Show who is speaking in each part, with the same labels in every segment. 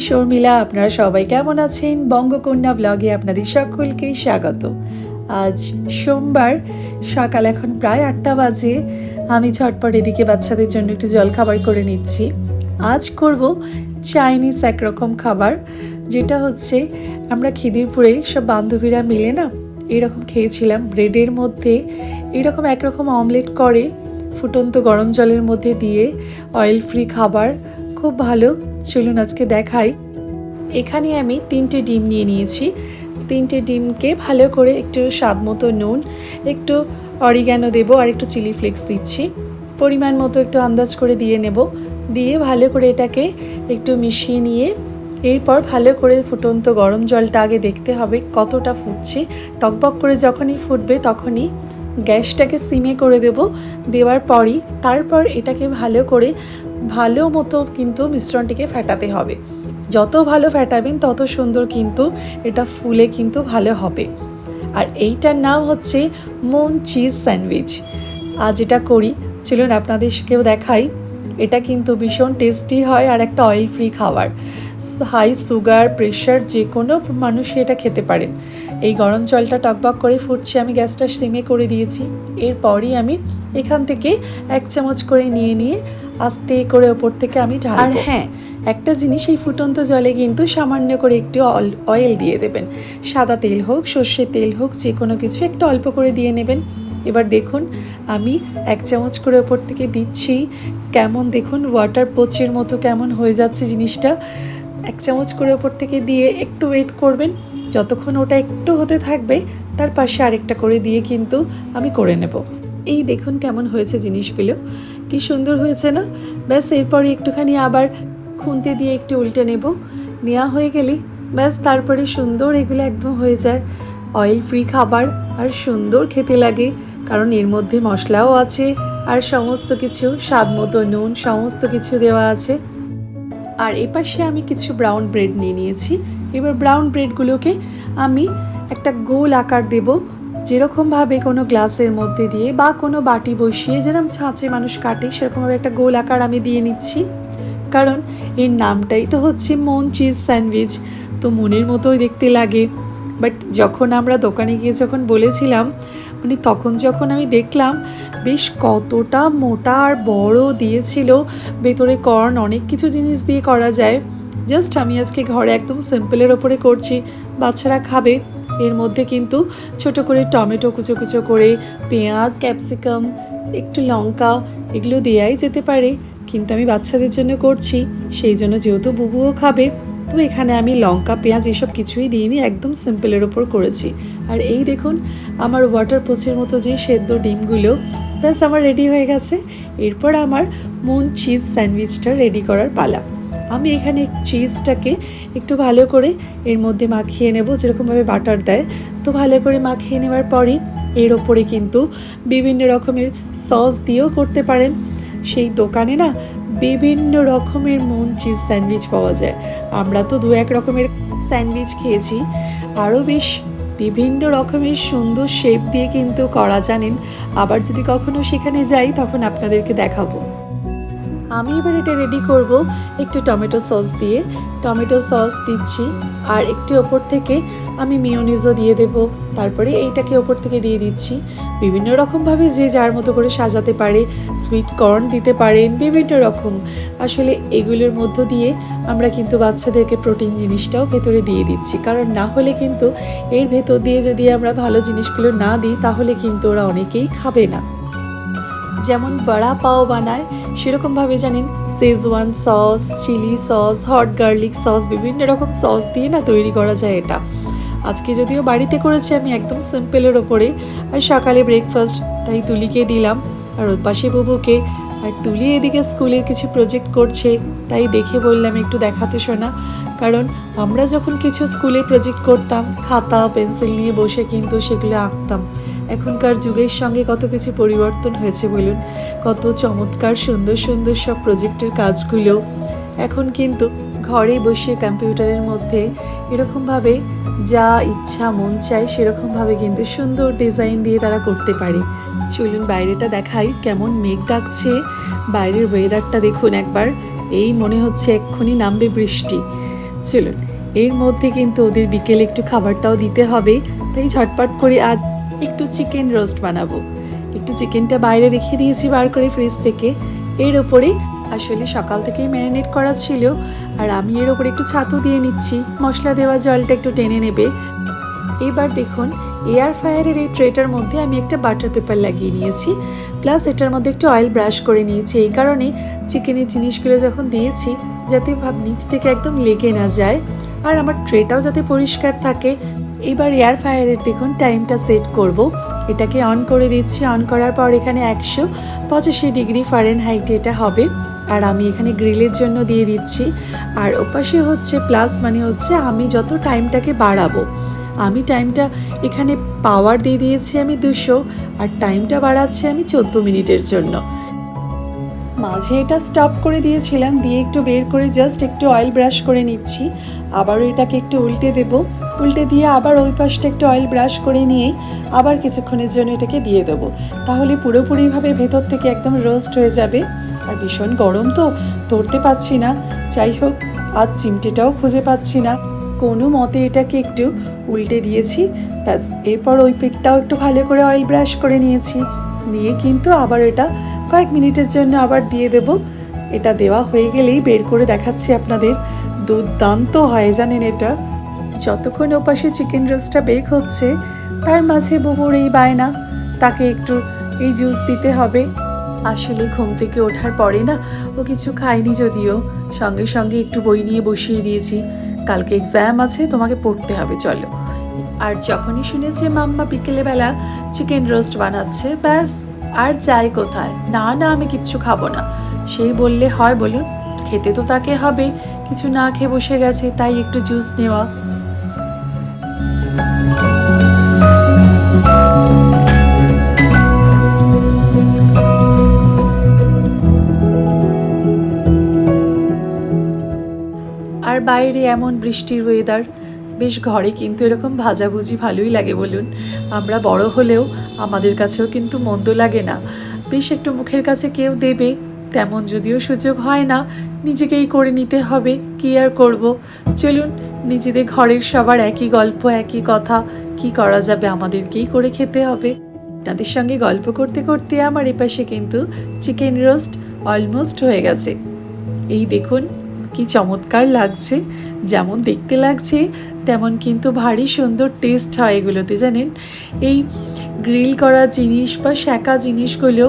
Speaker 1: শর্মিলা, আপনারা সবাই কেমন আছেন? বঙ্গকন্যা ব্লগে আপনাদের সকলকে স্বাগত। আজ সোমবার, সকাল এখন প্রায় আটটা বাজে। আমি ঝটপট এদিকে বাচ্চাদের জন্য একটু জলখাবার করে নিচ্ছি। আজ করব চাইনিজ একরকম খাবার, যেটা হচ্ছে আমরা খিদিরপুরে সব বান্ধবীরা মিলে না এরকম খেয়েছিলাম। ব্রেডের মধ্যে এরকম একরকম অমলেট করে, ফুটন্ত গরম জলের মধ্যে দিয়ে অয়েল ফ্রি খাবার। খুব ভালো। চলুন আজকে দেখাই। এখানে আমি তিনটে ডিম নিয়ে নিয়েছি। তিনটে ডিমকে ভালো করে একটু স্বাদ মতো নুন, একটু অরিগ্যানো দেবো আর একটু চিলি ফ্লেক্স দিচ্ছি। পরিমাণ মতো একটু আন্দাজ করে দিয়ে নেব। দিয়ে ভালো করে এটাকে একটু মিশিয়ে নিয়ে এরপর ভালো করে ফুটন্ত গরম জলটা আগে দেখতে হবে কতটা ফুটছে। টকবক করে যখনই ফুটবে তখনই গ্যাসটাকে সিমে করে দেব। দেওয়ার পরই তারপর এটাকে ভালো করে, ভালো মতো কিন্তু মিশ্রণটিকে ফেটাতে হবে। যত ভালো ফেটাবেন, তত সুন্দর কিন্তু এটা ফুলে কিন্তু ভালো হবে। আর এইটার নাম হচ্ছে মন চিজ স্যান্ডউইচ। আজ এটা করি। চলুন আপনাদেরকেও দেখাই। এটা কিন্তু ভীষণ টেস্টি হয় আর একটা অয়েল ফ্রি খাবার। হাই সুগার প্রেশার যে কোনো মানুষই এটা খেতে পারেন। এই গরম জলটা টকবক করে ফুটছে, আমি গ্যাসটা সিমে করে দিয়েছি। এরপরই আমি এখান থেকে এক চামচ করে নিয়ে নিয়ে আস্তে করে ওপর থেকে আমি আর হ্যাঁ একটা জিনিস এই ফুটন্ত জলে কিন্তু সামান্য করে একটু অয়েল দিয়ে দেবেন। সাদা তেল হোক, সর্ষের তেল হোক, যে কোনো কিছু একটু অল্প করে দিয়ে নেবেন। এবার দেখুন, আমি এক চামচ করে ওপর থেকে দিচ্ছি। কেমন দেখুন ওয়াটার পোচের মতো কেমন হয়ে যাচ্ছে জিনিসটা। এক চামচ করে ওপর থেকে দিয়ে একটু ওয়েট করবেন। যতক্ষণ ওটা একটু হতে থাকবে, তার পাশে আরেকটা করে দিয়ে কিন্তু আমি করে নেব। এই দেখুন কেমন হয়েছে জিনিসগুলো। কি সুন্দর হয়েছে না? ব্যাস, এরপরে একটুখানি আবার খুন্তি দিয়ে একটু উল্টে নেব। নেওয়া হয়ে গেলে, ব্যাস, তারপরে সুন্দর এগুলো একদম হয়ে যায়। অয়েল ফ্রি খাবার, আর সুন্দর খেতে লাগে, কারণ এর মধ্যে মশলাও আছে, আর সমস্ত কিছু, স্বাদ মতো নুন, সমস্ত কিছু দেওয়া আছে। আর এপাশে আমি কিছু ব্রাউন ব্রেড নিয়ে নিয়েছি। এবার ব্রাউন ব্রেডগুলোকে আমি একটা গোল আকার দেব, যেরকমভাবে কোনো গ্লাসের মধ্যে দিয়ে বা কোনো বাটি বসিয়ে যেরকম ছাঁচে মানুষ কাটে, সেরকমভাবে একটা গোল আকার আমি দিয়ে নিচ্ছি। কারণ এর নামটাই তো হচ্ছে মন চিজ স্যান্ডউইচ, তো মনের মতোই দেখতে লাগে। বাট যখন আমরা দোকানে গিয়ে যখন বলেছিলাম মানে তখন যখন আমি দেখলাম, বেশ কতটা মোটা আর বড় দিয়েছিল, ভেতরে কর্ন অনেক কিছু জিনিস দিয়ে করা যায়। জাস্ট আমি আজকে ঘরে একদম সিম্পলের ওপরে করছি। বাচ্চারা খাবে। এর মধ্যে কিন্তু ছোট করে টমেটো কুচো কুচো করে, পেঁয়াজ, ক্যাপসিকাম, একটু লঙ্কা এগুলো দেওয়াই যেতে পারে। কিন্তু আমি বাচ্চাদের জন্য করছি। সেই জন্য যেহেতু বুবুও খাবে, তো এখানে আমি লঙ্কা, পেঁয়াজ এসব কিছুই দিইনি। একদম সিম্পলের ওপর করেছি। আর এই দেখুন, আমার ওয়াটার পোচের মতো যে সেদ্ধ ডিমগুলো, ব্যাস আমার রেডি হয়ে গেছে। এরপর আমার মুন চিজ স্যান্ডউইচটা রেডি করার পালা। আমি এখানে চিজটাকে একটু ভালো করে এর মধ্যে মাখিয়ে নেব, যেরকমভাবে বাটার দেয়। তো ভালো করে মাখিয়ে নেওয়ার পরই এর ওপরে কিন্তু বিভিন্ন রকমের সস দিয়েও করতে পারেন। সেই দোকানে না বিভিন্ন রকমের মন চিজ স্যান্ডউইচ পাওয়া যায়। আমরা তো দু এক রকমের স্যান্ডউইচ খেয়েছি। আরও বেশ বিভিন্ন রকমের সুন্দর শেপ দিয়ে কিন্তু করা জানেন। আবার যদি কখনো সেখানে যাই, তখন আপনাদেরকে দেখাবো। আমি এবার এটা রেডি করব একটু টমেটো সস দিয়ে। টমেটো সস দিচ্ছি, আর একটু ওপর থেকে আমি মিওনিজও দিয়ে দেব। তারপরে এইটাকে ওপর থেকে দিয়ে দিচ্ছি। বিভিন্ন রকমভাবে যে যার মতো করে সাজাতে পারে সুইট কর্ন দিতে পারেন, বিভিন্ন রকম। আসলে এগুলোর মধ্য দিয়ে আমরা কিন্তু বাচ্চাদেরকে প্রোটিন জিনিসটাও ভেতরে দিয়ে দিচ্ছি। কারণ না হলে কিন্তু এর ভেতর দিয়ে যদি আমরা ভালো জিনিসগুলো না দিই, তাহলে কিন্তু ওরা অনেকেই খাবে না। যেমন বড়া পাও বানায় সেরকমভাবে জানেন schezwan sauce chilli sauce hot garlic sauce বিভিন্ন রকম সস দিয়ে না তৈরি করা যায় এটা। আজকে যদিও বাড়িতে করেছি আমি একদম সিম্পলের ওপরে, আর সকালে ব্রেকফাস্ট তাই তুলিকে দিলাম, আর ওর পাশে বুবুকে, আর তুলি এদিকে স্কুলের কিছু প্রজেক্ট করছে, তাই দেখে বললাম একটু দেখাতে শোনা কারণ আমরা যখন কিছু স্কুলের প্রজেক্ট করতাম, খাতা পেন্সিল নিয়ে বসে কিন্তু সেগুলো আঁকতাম। এখনকার যুগের সঙ্গে কত কিছু পরিবর্তন হয়েছে বলুন। কত চমৎকার, সুন্দর সুন্দর সব প্রজেক্টের কাজগুলো। এখন কিন্তু ঘরে বসে কম্পিউটারের মধ্যে এরকমভাবে যা ইচ্ছা, মন চায়, সেরকমভাবে কিন্তু সুন্দর ডিজাইন দিয়ে তারা করতে পারে। চলুন বাইরেটা দেখাই, কেমন মেঘ ডাকছে। বাইরের ওয়েদারটা দেখুন একবার। এই মনে হচ্ছে এক্ষুনি নামবে বৃষ্টি। চলুন, এর মধ্যে কিন্তু ওদের বিকেলে একটু খাবারটাও দিতে হবে। তাই ঝটপট করে আজ একটু চিকেন রোস্ট বানাবো। একটু চিকেনটা বাইরে রেখে দিয়েছি বার করে ফ্রিজ থেকে। এর ওপরে আসলে সকাল থেকেই ম্যারিনেট করা ছিল, আর আমি এর ওপরে একটু ছাতু দিয়ে নিচ্ছি। মশলা দেওয়া জলটা একটু টেনে নেবে। এবার দেখুন এয়ার ফায়ারের এই ট্রেটার মধ্যে আমি একটা বাটার পেপার লাগিয়ে নিয়েছি। প্লাস এটার মধ্যে একটু অয়েল ব্রাশ করে নিয়েছি। এই কারণে চিকেনের জিনিসগুলো যখন দিয়েছি, যাতে ভাব নিচ থেকে একদম লেগে না যায়, আর আমার ট্রেটাও যাতে পরিষ্কার থাকে এবার এয়ার ফায়ারের দেখুন টাইমটা সেট করব। এটাকে অন করে দিচ্ছি। অন করার পর এখানে একশো পঁচাশি ডিগ্রি ফারেন হাইটে এটা হবে। আর আমি এখানে গ্রিলের জন্য দিয়ে দিচ্ছি। আর ওপাশে হচ্ছে প্লাস মানে হচ্ছে আমি যত টাইমটাকে বাড়াবো, আমি টাইমটা এখানে পাওয়ার দিয়ে দিয়েছি আমি দুশো, আর টাইমটা বাড়াচ্ছি আমি চোদ্দ মিনিটের জন্য। মাঝে এটা স্টপ করে দিয়েছিলাম, দিয়ে একটু বের করে জাস্ট একটু অয়েল ব্রাশ করে নিচ্ছি। আবারও এটাকে একটু উল্টে দেব। উল্টে দিয়ে আবার ওই পাশটা একটু অয়েল ব্রাশ করে নিয়েই আবার কিছুক্ষণের জন্য এটাকে দিয়ে দেবো। তাহলে পুরোপুরিভাবে ভেতর থেকে একদম রোস্ট হয়ে যাবে। আর ভীষণ গরম তো, ধরতে পাচ্ছি না। যাই হোক, আর চিমটেটাও খুঁজে পাচ্ছি না। কোনো মতে এটাকে একটু উল্টে দিয়েছি। ব্যাস, এরপর ওই পিঠটাও একটু ভালো করে অয়েল ব্রাশ করে নিয়েছি। নিয়ে কিন্তু আবার এটা কয়েক মিনিটের জন্য আবার দিয়ে দেব। এটা দেওয়া হয়ে গেলেই বের করে দেখাচ্ছি আপনাদের। দুর্দান্ত হয় জানেন এটা। যতক্ষণ ওপাশে চিকেন রোস্টটা বেক হচ্ছে, তার মাঝে বুবুর এই বায়না। তাকে একটু এই জুস দিতে হবে। আসলে ঘুম থেকে ওঠার পরে না, ও কিছু খায়নি যদিও। সঙ্গে সঙ্গে একটু বই নিয়ে বসিয়ে দিয়েছি। কালকে এক্সাম আছে, তোমাকে পড়তে হবে, চলো। আর যখনই শুনেছে মাম্মা বিকেলবেলা চিকেন রোস্ট বানাচ্ছে, ব্যাস, আর যাই কোথায়? না না, আমি কিচ্ছু খাব না। সেই বললে, হয়, বলুন। খেতে তো তাকে হবে। কিছু না খেয়ে বসে গেছে, তাই একটু জুস নেওয়া। আর বাইরে এমন বৃষ্টির ওয়েদার বেশ ঘরে কিন্তু এরকম ভাজাভুজি ভালোই লাগে বলুন। আমরা বড় হলেও আমাদের কাছেও কিন্তু মন্দ লাগে না। বেশ একটু মুখের কাছে কেউ দেবে, তেমন যদিও সুযোগ হয় না। নিজেকেই করে নিতে হবে, কি আর করব? চলুন, নিজেদের ঘরের সবার একই গল্প, একই কথা, কি করা যাবে আমাদেরকেই করে খেতে হবে। তাদের সঙ্গে গল্প করতে করতে আমার এপাশে কিন্তু চিকেন রোস্ট অলমোস্ট হয়ে গেছে। এই দেখুন কি চমৎকার লাগছে। যেমন দেখতে লাগছে, তেমন কিন্তু ভারী সুন্দর টেস্ট হয় এগুলোতে, জানেন? এই গ্রিল করা জিনিস বা শাঁকা জিনিসগুলো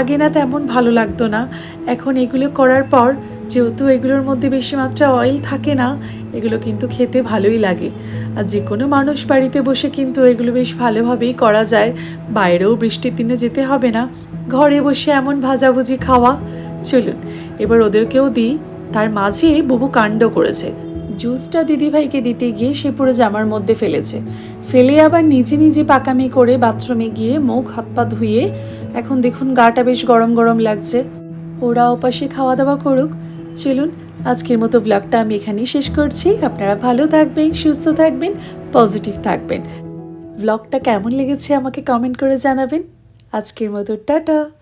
Speaker 1: আগে না তেমন ভালো লাগতো না। এখন এগুলো করার পর যেহেতু এগুলোর মধ্যে বেশি মাত্রা অয়েল থাকে না, এগুলো কিন্তু খেতে ভালোই লাগে। আর যে কোনো মানুষ বাড়িতে বসে কিন্তু এগুলো বেশ ভালোভাবেই করা যায়। বাইরেও বৃষ্টির দিনে যেতে হবে না। ঘরে বসে এমন ভাজাভুজি খাওয়া। চলুন, এবার ওদেরকেও দিই। তার মাঝে বুবু কাণ্ড করেছে। জুসটা দিদিভাইকে দিতে গিয়ে সে পুরো জামার মধ্যে ফেলেছে। ফেলে আবার নিজে নিজে পাকামি করে বাথরুমে গিয়ে মুখ, হাত পা ধুয়ে এখন দেখুন গাটা বেশ গরম গরম লাগছে। ওরা ওপাশে খাওয়া দাওয়া করুক। চলুন, আজকের মতো ব্লগটা আমি এখানেই শেষ করছি। আপনারা ভালো থাকবেন, সুস্থ থাকবেন পজিটিভ থাকবেন। ব্লগটা কেমন লেগেছে আমাকে কমেন্ট করে জানাবেন। আজকের মতো টাটা!